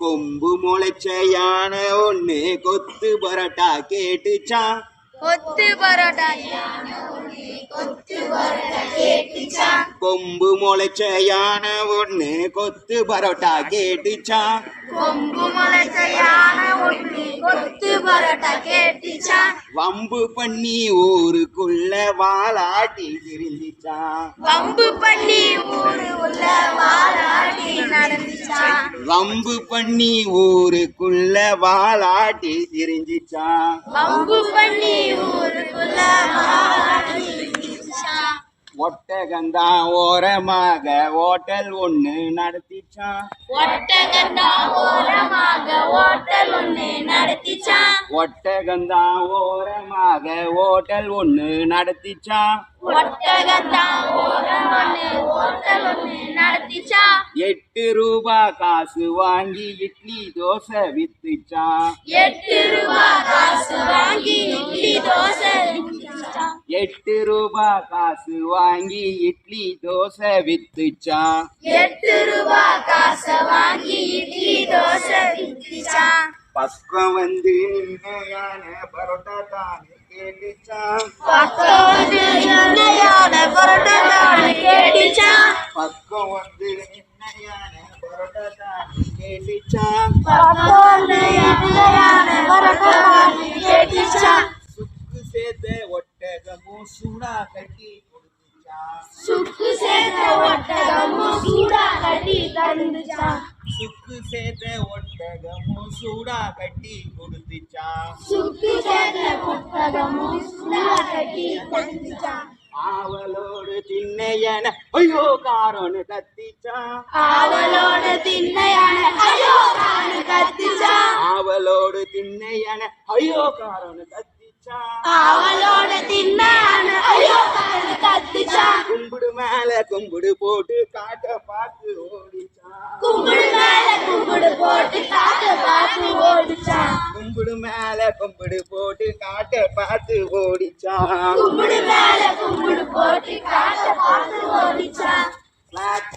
கொம்பு முளைச்ச யானை ஒண்ணு கொத்து பரோட்டா கேட்டுச்சான் கொத்து பரோட்டா. கொம்பு முளைச்ச யானை ஒண்ணு கொத்து பரோட்டா கேட்டுச்சான் கொம்பு முளைச்ச யானை ஒண்ணு கொத்து பரோட்டா கேட்டுச்சா? வம்பு பண்ணி ஊருக்குள்ள வாலாட்டி திரிஞ்சிச்சான் வம்பு பண்ணி ஊரு உள்ள வாழாடி நடந்துச்சா? வம்பு பண்ணி ஊருக்குள்ள வாலாட்டி திரிஞ்சிச்சான் வம்பு பண்ணி ஊருக்குள்ள ஒட்டகந்தான் ஓரமாக ஓட்டல் ஒண்ணு நடத்திச்சான் ஒட்டகந்தா ஓரமாக ஓட்டல் ஒண்ணு நடத்திச்சா? ஒட்டகந்தான் ஓரமாக ஓட்டல் ஒண்ணு நடத்திச்சான் எட்டு ரூபா காசு வாங்கி இட்லி தோசை வித்துச்சான் எட்டு ரூபா காசு வாங்கி இட்லி தோசை எட்டு ரூபா காசு வாங்கி இட்லி தோசை வித்துச்சான் எட்டு ரூபா காசை வாங்கி இட்லி தோசை வித்துச்சா? ಪಕ್ವೊಂದಿ ನಿನ್ನೆಯಾನ ಬರಟ ತಾನೆ ಕೇಳಿಚ ಪಕ್ವೊಂದಿ ನಿನ್ನೆಯಾನ ಬರಟ ತಾನೆ ಕೇಳಿಚ ಪಕ್ವೊಂದಿ ನಿನ್ನೆಯಾನ ಬರಟ ತಾನೆ ಕೇಳಿಚ ಪಕ್ವೊಂದಿ ನಿನ್ನೆಯಾನ ಬರಟ ತಾನೆ ಕೇಳಿಚ ಸುಕ್ಕು ಸೇದೆ ಒಟ್ಟೆಗ ಮೂಸುಣ ಕಟ್ಟಿ ಕೊಡುತ್ತಿಚ ಸುಕ್ಕು ಸೇದೆ சேர்த்த ஒட்டகமும் சூடா கட்டி கொடுத்துச்சான் சுக்கு சேர்த்த ஒட்டகமும் சூடா கட்டி தந்துச்சா ஆவலோடு திண்ணையன ஐயோ காரோன்னு கத்திச்சான் ஆவலோட திண்ணையான ஐயோ காணு கத்துச்சா ஆவலோடு திண்ணையன ஐயோ காரோன்னு கத்திச்சான் ஆவலோட திண்ணையான ஐயோ காணு கத்துச்சா கும்பிடு மேல கும்பிடு போட்டு காட்ட பார்த்து ஓடிச்சான் கும்பிடு மேல கும்பிடு போட்டு காட்ட பார்த்து ஓடிச்சா கும்பிடு மேல கும்பிடு போட்டு காட்ட பார்த்து ஓடிச்சான். கும்பிடு மேல கும்பிடு போட்டு காட்ட பார்த்து ஓடிச்சா கிளாப்